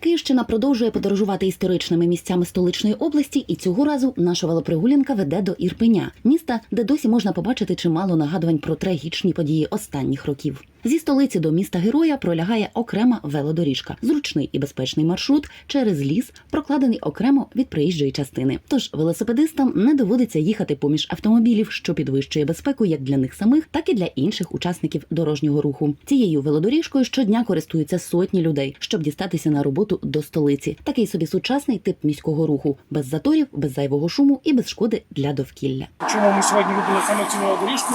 Київщина продовжує подорожувати історичними місцями столичної області, і цього разу наша велопригулянка веде до Ірпеня, міста, де досі можна побачити чимало нагадувань про трагічні події останніх років. Зі столиці до міста героя пролягає окрема велодоріжка, зручний і безпечний маршрут через ліс, прокладений окремо від проїжджої частини. Тож велосипедистам не доводиться їхати поміж автомобілів, що підвищує безпеку як для них самих, так і для інших учасників дорожнього руху. Цією велодоріжкою щодня користуються сотні людей, щоб дістатися на роботу до столиці. Такий собі сучасний тип міського руху без заторів, без зайвого шуму і без шкоди для довкілля. Чому ми сьогодні вибрали саме цю велодоріжку?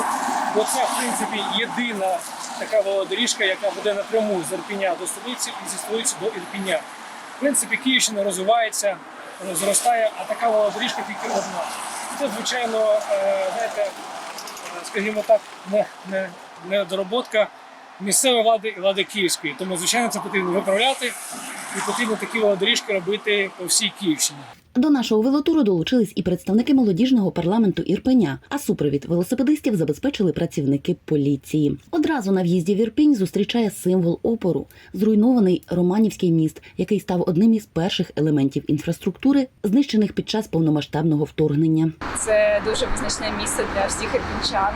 Бо це, в принципі, єдина така велодоріжка, яка веде напряму з Ірпіня до столиці і зі столиці до Ірпіня. В принципі, Київщина розвивається, зростає, а така велодоріжка тільки одна. Це, звичайно, е, знаєте, е, скажімо так, не, не, не дороботка місцевої влади і влади київської. Тому, звичайно, це потрібно виправляти і потрібно такі велодоріжки робити по всій Київщині. До нашого велотуру долучились і представники молодіжного парламенту Ірпеня, а супровід велосипедистів забезпечили працівники поліції. Одразу на в'їзді в Ірпінь зустрічає символ опору зруйнований Романівський міст, який став одним із перших елементів інфраструктури, знищених під час повномасштабного вторгнення. Це дуже визначне місце для всіх ірпінчан.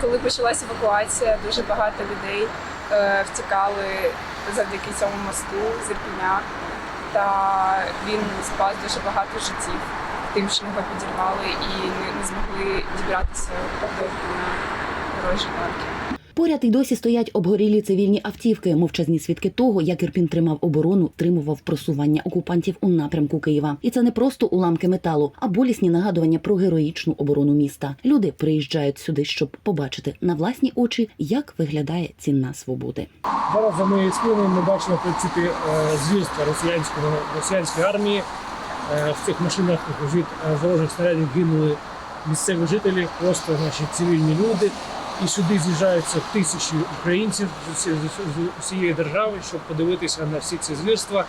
Коли почалася евакуація, дуже багато людей е, втікали завдяки цьому мосту з Ірпіня. Та він спас дуже багато життів тим, що його підірвали і не, змогли дібратися до на ворожі банки. Поряд і досі стоять обгорілі цивільні автівки, мовчазні свідки того, як Ірпін тримав оборону, тримував просування окупантів у напрямку Києва. І це не просто уламки металу, а болісні нагадування про героїчну оборону міста. Люди приїжджають сюди, щоб побачити на власні очі, як виглядає ціна свободи. Зараз за моєю ми бачимо в принципі е, звірства росіянського росіянської армії. Е, В цих машинах від е, ворожих снарядів гинули місцеві жителі, просто наші цивільні люди. І сюди з'їжджаються тисячі українців з усі- з усієї держави, щоб подивитися на всі ці звірства.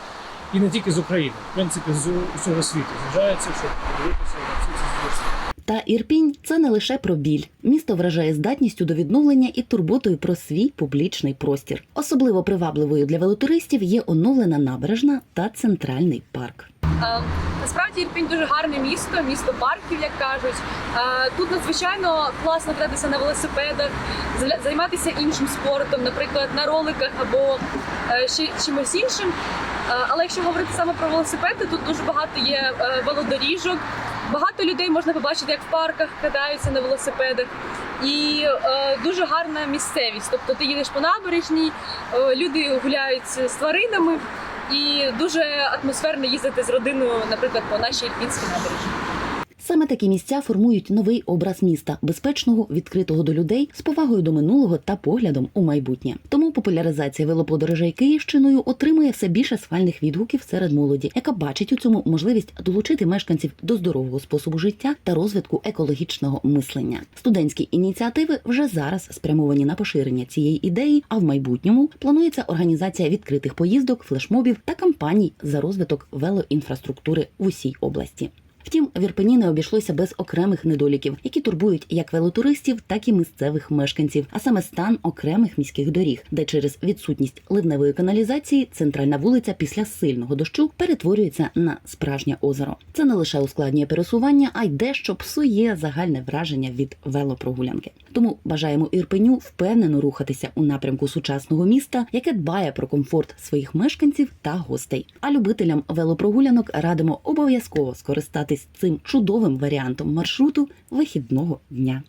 І не тільки з України, в принципі, з усього світу з'їжджаються, щоб подивитися на всі ці звірства. Та Ірпінь це не лише про біль. Місто вражає здатністю до відновлення і турботою про свій публічний простір. Особливо привабливою для велотуристів є оновлена набережна та центральний парк. Е, Насправді Ірпінь дуже гарне місто, місто парків, як кажуть. Е, Тут надзвичайно класно кататися на велосипедах, займатися іншим спортом, наприклад, на роликах або е, ще чимось іншим. Але якщо говорити саме про велосипеди, тут дуже багато є велодоріжок. Багато людей можна побачити, як в парках катаються на велосипедах. І е, дуже гарна місцевість. Тобто ти їдеш по набережній, е, люди гуляють з тваринами, і дуже атмосферно їздити з родиною, наприклад, по нашій Ірпінській набережні. Саме такі місця формують новий образ міста, безпечного, відкритого до людей, з повагою до минулого та поглядом у майбутнє. Тому популяризація велоподорожей Київщиною отримує все більше схвальних відгуків серед молоді, яка бачить у цьому можливість долучити мешканців до здорового способу життя та розвитку екологічного мислення. Студентські ініціативи вже зараз спрямовані на поширення цієї ідеї, а в майбутньому планується організація відкритих поїздок, флешмобів та кампаній за розвиток велоінфраструктури в усій області. Втім, в Ірпені не обійшлося без окремих недоліків, які турбують як велотуристів, так і місцевих мешканців, а саме стан окремих міських доріг, де через відсутність ливневої каналізації центральна вулиця після сильного дощу перетворюється на справжнє озеро. Це не лише ускладнює пересування, а й дещо псує загальне враження від велопрогулянки. Тому бажаємо Ірпеню впевнено рухатися у напрямку сучасного міста, яке дбає про комфорт своїх мешканців та гостей. А любителям велопрогулянок радимо обов'язково скористатись цим чудовим варіантом маршруту вихідного дня.